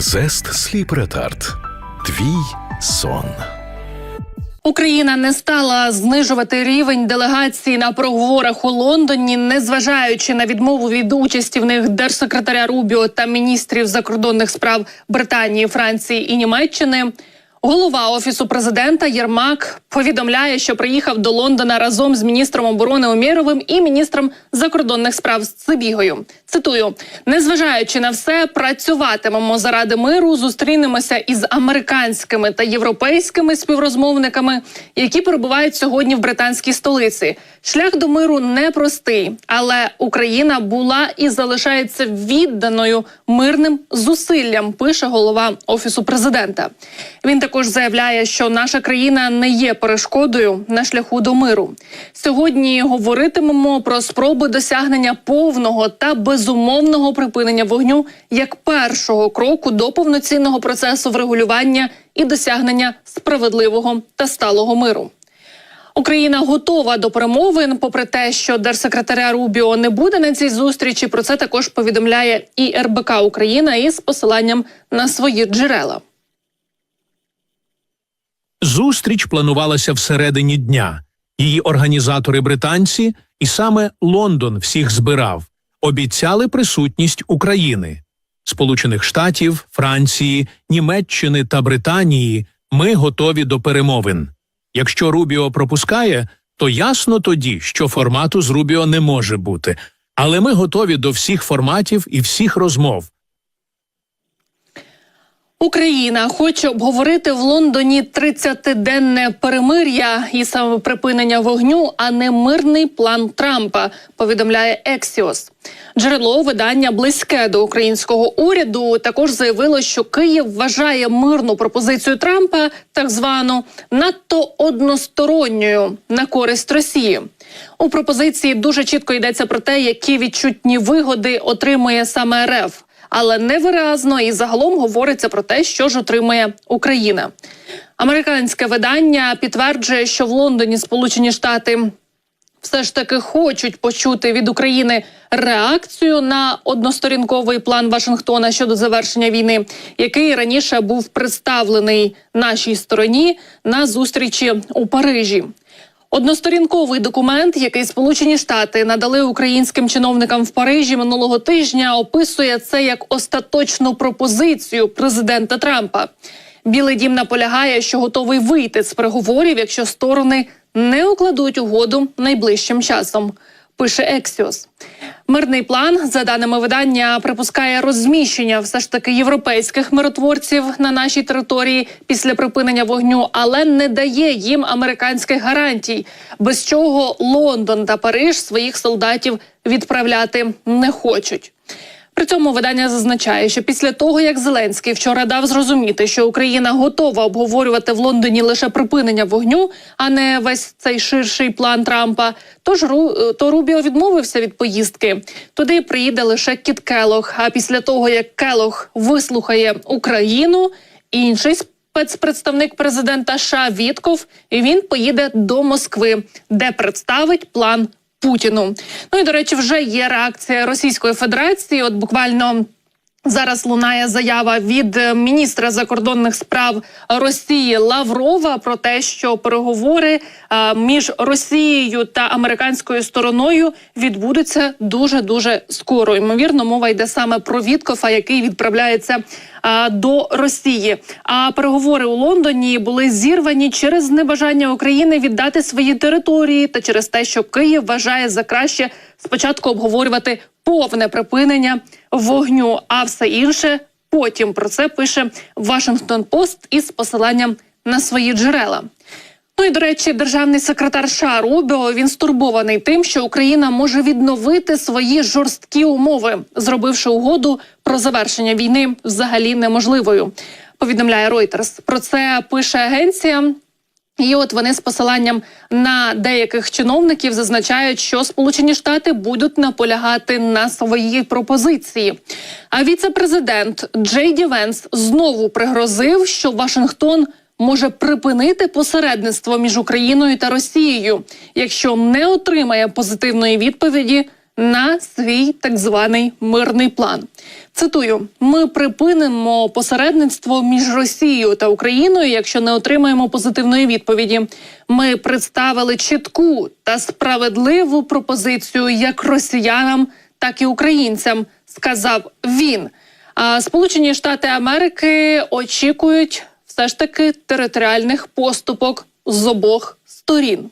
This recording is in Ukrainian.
Зест Сліп Ретард. Твій сон. Україна не стала знижувати рівень делегації на проговорах у Лондоні, незважаючи на відмову від участі в них держсекретаря Рубіо та міністрів закордонних справ Британії, Франції і Німеччини. Голова офісу президента Єрмак повідомляє, що приїхав до Лондона разом з міністром оборони Умєровим і міністром закордонних справ з Сибігою. Цитую: незважаючи на все, працюватимемо заради миру. Зустрінемося із американськими та європейськими співрозмовниками, які перебувають сьогодні в британській столиці. Шлях до миру непростий, але Україна була і залишається відданою мирним зусиллям. Пише голова офісу президента. Він також заявляє, що наша країна не є перешкодою на шляху до миру. Сьогодні говоритимемо про спроби досягнення повного та безумовного припинення вогню як першого кроку до повноцінного процесу врегулювання і досягнення справедливого та сталого миру. Україна готова до перемовин, попри те, що держсекретаря Рубіо не буде на цій зустрічі. Про це також повідомляє і РБК Україна із посиланням на свої джерела. Зустріч планувалася всередині дня. Її організатори британці, і саме Лондон всіх збирав, обіцяли присутність України, Сполучених Штатів, Франції, Німеччини та Британії. Ми готові до перемовин. Якщо Рубіо пропускає, то ясно тоді, що формату з Рубіо не може бути. Але ми готові до всіх форматів і всіх розмов. Україна хоче обговорити в Лондоні 30-денне перемир'я і саме припинення вогню, а не мирний план Трампа. Повідомляє Ексіос. Джерело видання близьке до українського уряду також заявило, що Київ вважає мирну пропозицію Трампа, так звану надто односторонньою на користь Росії. У пропозиції дуже чітко йдеться про те, які відчутні вигоди отримує саме РФ але невиразно і загалом говориться про те, що ж отримує Україна. Американське видання підтверджує, що в Лондоні Сполучені Штати. Все ж таки хочуть почути від України реакцію на односторінковий план Вашингтона щодо завершення війни, який раніше був представлений нашій стороні на зустрічі у Парижі. Односторінковий документ, який Сполучені Штати надали українським чиновникам в Парижі минулого тижня, описує це як остаточну пропозицію президента Трампа. Білий дім наполягає, що готовий вийти з переговорів, якщо сторони не укладуть угоду найближчим часом пише Ексіос. Мирний план, за даними видання, припускає розміщення все ж таки європейських миротворців на нашій території після припинення вогню, але не дає їм американських гарантій, без чого Лондон та Париж своїх солдатів відправляти не хочуть. При цьому видання зазначає, що після того як Зеленський вчора дав зрозуміти, що Україна готова обговорювати в Лондоні лише припинення вогню, а не весь цей ширший план Трампа. Тож Ру то Рубіо відмовився від поїздки. Туди приїде лише Кіт Келох. А після того як Келох вислухає Україну, інший спецпредставник президента США Вітков, він поїде до Москви, де представить план Путіну. Ну і до речі, вже є реакція Російської Федерації. От буквально. Зараз лунає заява від е, міністра закордонних справ Росії Лаврова про те, що переговори е, між Росією та американською стороною відбудуться дуже дуже скоро. Ймовірно, мова йде саме про Віткофа, який відправляється до Росії. А переговори у Лондоні були зірвані через небажання України віддати свої території та через те, що Київ вважає за краще спочатку обговорювати повне припинення вогню, а все інше потім про це пише Вашингтон Пост із посиланням на свої джерела. Ну і до речі, державний секретар США Рубіо він стурбований тим, що Україна може відновити свої жорсткі умови, зробивши угоду про завершення війни взагалі неможливою. Повідомляє Reuters. Про це пише агенція. І от вони з посиланням на деяких чиновників зазначають, що Сполучені Штати будуть наполягати на своїй пропозиції. А віце-президент Джей Ді Венс знову пригрозив, що Вашингтон може припинити посередництво між Україною та Росією, якщо не отримає позитивної відповіді на свій так званий мирний план. Цитую: ми припинимо посередництво між Росією та Україною, якщо не отримаємо позитивної відповіді. Ми представили чітку та справедливу пропозицію як росіянам, так і українцям, сказав він. А Сполучені Штати Америки очікують все ж таки територіальних поступок з обох сторін.